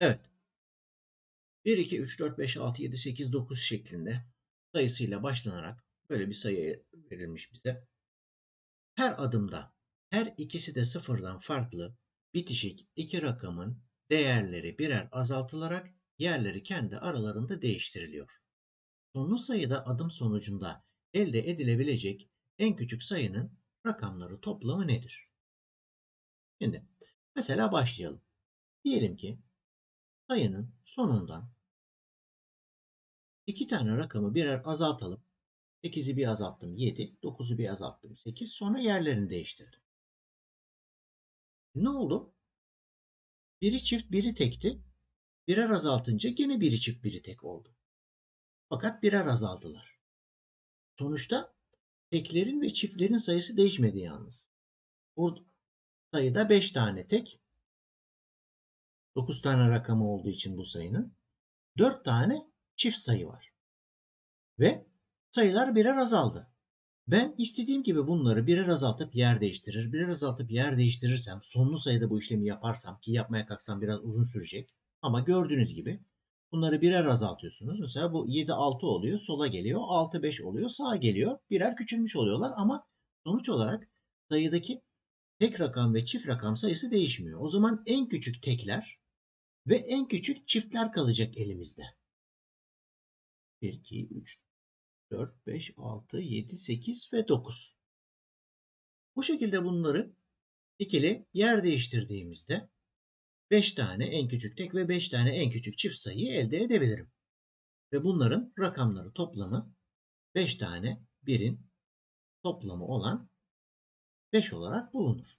Evet. 1, 2, 3, 4, 5, 6, 7, 8, 9 şeklinde sayısıyla başlanarak böyle bir sayı verilmiş bize. Her adımda her ikisi de sıfırdan farklı bitişik iki rakamın değerleri birer azaltılarak yerleri kendi aralarında değiştiriliyor. Sonlu sayıda adım sonucunda elde edilebilecek en küçük sayının rakamları toplamı nedir? Şimdi mesela başlayalım. Diyelim ki sayının sonundan iki tane rakamı birer azaltalım. 8'i bir azalttım 7, 9'u bir azalttım 8, sonra yerlerini değiştirdim. Ne oldu? Biri çift, biri tekti. Birer azaltınca gene biri çift, biri tek oldu. Fakat birer azaldılar. Sonuçta teklerin ve çiftlerin sayısı değişmedi yalnız. Bu sayıda 5 tane tek, 9 tane rakamı olduğu için bu sayının 4 tane çift sayı var. Ve sayılar birer azaldı. Ben istediğim gibi bunları birer azaltıp yer değiştirir, birer azaltıp yer değiştirirsem, sonlu sayıda bu işlemi yaparsam ki yapmaya kalksam biraz uzun sürecek. Ama gördüğünüz gibi bunları birer azaltıyorsunuz. Mesela bu 7 6 oluyor, sola geliyor. 6 5 oluyor, sağa geliyor. Birer küçülmüş oluyorlar ama sonuç olarak sayıdaki tek rakam ve çift rakam sayısı değişmiyor. O zaman en küçük tekler ve en küçük çiftler kalacak elimizde. 1 2 3 4, 5, 6, 7, 8 ve 9. Bu şekilde bunları ikili yer değiştirdiğimizde 5 tane en küçük tek ve 5 tane en küçük çift sayıyı elde edebilirim. Ve bunların rakamları toplamı 5 tane birin toplamı olan 5 olarak bulunur.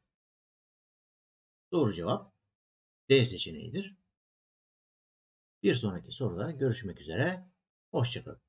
Doğru cevap D seçeneğidir. Bir sonraki soruda görüşmek üzere. Hoşçakalın.